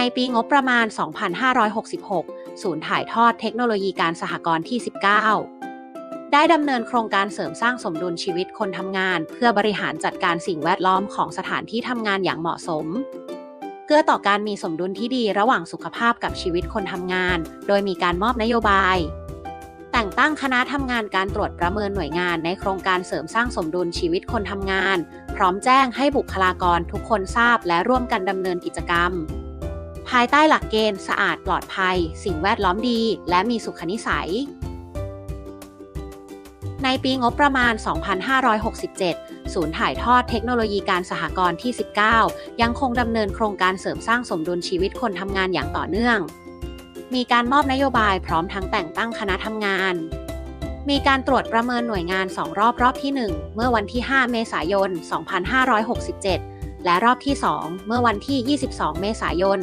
ในปีงบประมาณ 2566 ศูนย์ถ่ายทอดเทคโนโลยีการสหกรณ์ที่ 19 ได้ดำเนินโครงการเสริมสร้างสมดุลชีวิตคนทำงาน เพื่อบริหารจัดการสิ่งแวดล้อมของสถานที่ทำงานอย่างเหมาะสมเพื่อต่อการมีสมดุลที่ดีระหว่างสุขภาพกับชีวิตคนทำงาน โดยมีการมอบนโยบาย แต่งตั้งคณะทำงานการตรวจประเมินหน่วยงานในโครงการเสริมสร้างสมดุลชีวิตคนทำงาน พร้อมแจ้งให้บุคลากรทุกคนทราบและร่วมกันดำเนินกิจกรรม ภายใต้หลักเกณฑ์ สะอาดปลอดภัย สิ่งแวดล้อมดี และมีสุขนิสัย ในปีงบประมาณ 2567 ศูนย์ถ่ายทอดเทคโนโลยีการสหกรณ์ที่ 19 ยังคงดำเนินโครงการเสริมสร้างสมดุลชีวิตคนทำงานอย่างต่อเนื่อง มีการมอบนโยบายพร้อมทั้งแต่งตั้งคณะทำงานมีการตรวจประเมินหน่วยงาน 2 รอบรอบที่ 1 เมื่อวันที่ 5 เมษายน 2567 และรอบที่ 2 เมื่อวันที่ 22 เมษายน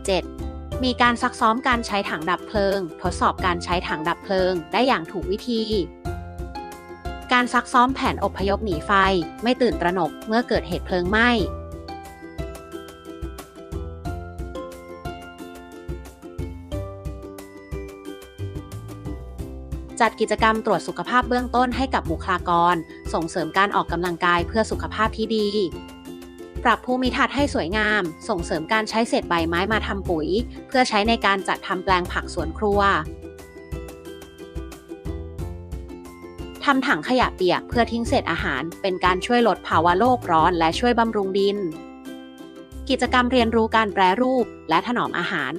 2567 มีการซักซ้อมการใช้ถังดับเพลิง ทดสอบการใช้ถังดับเพลิงได้อย่างถูกวิธี การซักซ้อมแผนอพยพหนีไฟ ไม่ตื่นตระหนกเมื่อเกิดเหตุเพลิงไหม้ จัดกิจกรรมตรวจสุขภาพเบื้องต้นให้กับบุคลากร ส่งเสริมการออกกำลังกายเพื่อสุขภาพที่ดี ปรับภูมิทัศน์ให้สวยงาม ส่งเสริมการใช้เศษใบไม้มาทำปุ๋ย เพื่อใช้ในการจัดทำแปลงผักสวนครัวทำถังขยะเปียกเพื่อทิ้งเศษอาหาร เป็นการช่วยลดภาวะโลกร้อนและช่วยบำรุงดิน กิจกรรมเรียนรู้การแปรรูปและถนอมอาหาร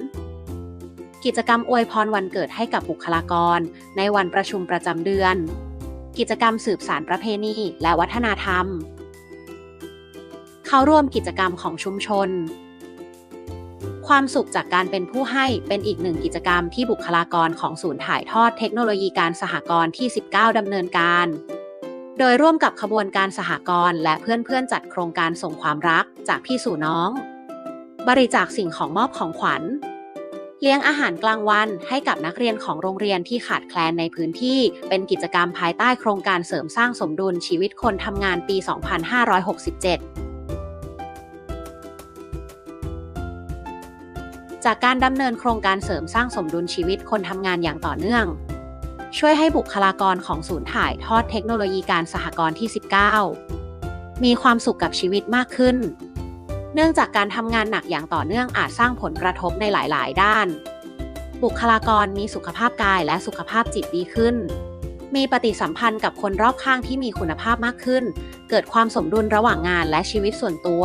กิจกรรมอวยพรวันเกิดให้กับบุคลากร ในวันประชุมประจำเดือน กิจกรรมสืบสารประเพณีและวัฒนธรรม เข้าร่วมกิจกรรมของชุมชน ความสุขจากการเป็นผู้ให้เป็นอีกหนึ่งกิจกรรมที่บุคลากรของศูนย์ถ่ายทอดเทคโนโลยีการสหกรณ์ที่ 19 ดำเนินการ โดยร่วมกับขบวนการสหกรณ์และเพื่อนๆจัดโครงการส่งความรักจากพี่สู่น้อง บริจาคสิ่งของมอบของขวัญ เลี้ยงอาหารกลางวันให้กับนักเรียนของโรงเรียนที่ขาดแคลนในพื้นที่ เป็นกิจกรรมภายใต้โครงการเสริมสร้างสมดุลชีวิตคนทำงานปี 2567จากการดำเนินโครงการเสริมสร้างสมดุลชีวิตคนทำงานอย่างต่อเนื่อง ช่วยให้บุคลากรของศูนย์ถ่ายทอดเทคโนโลยีการสหกรณ์ที่ 19 มีความสุขกับชีวิตมากขึ้น เนื่องจากการทำงานหนักอย่างต่อเนื่องอาจสร้างผลกระทบในหลาย ๆ ด้าน บุคลากรมีสุขภาพกายและสุขภาพจิตดีขึ้น มีปฏิสัมพันธ์กับคนรอบข้างที่มีคุณภาพมากขึ้น เกิดความสมดุลระหว่างงานและชีวิตส่วนตัว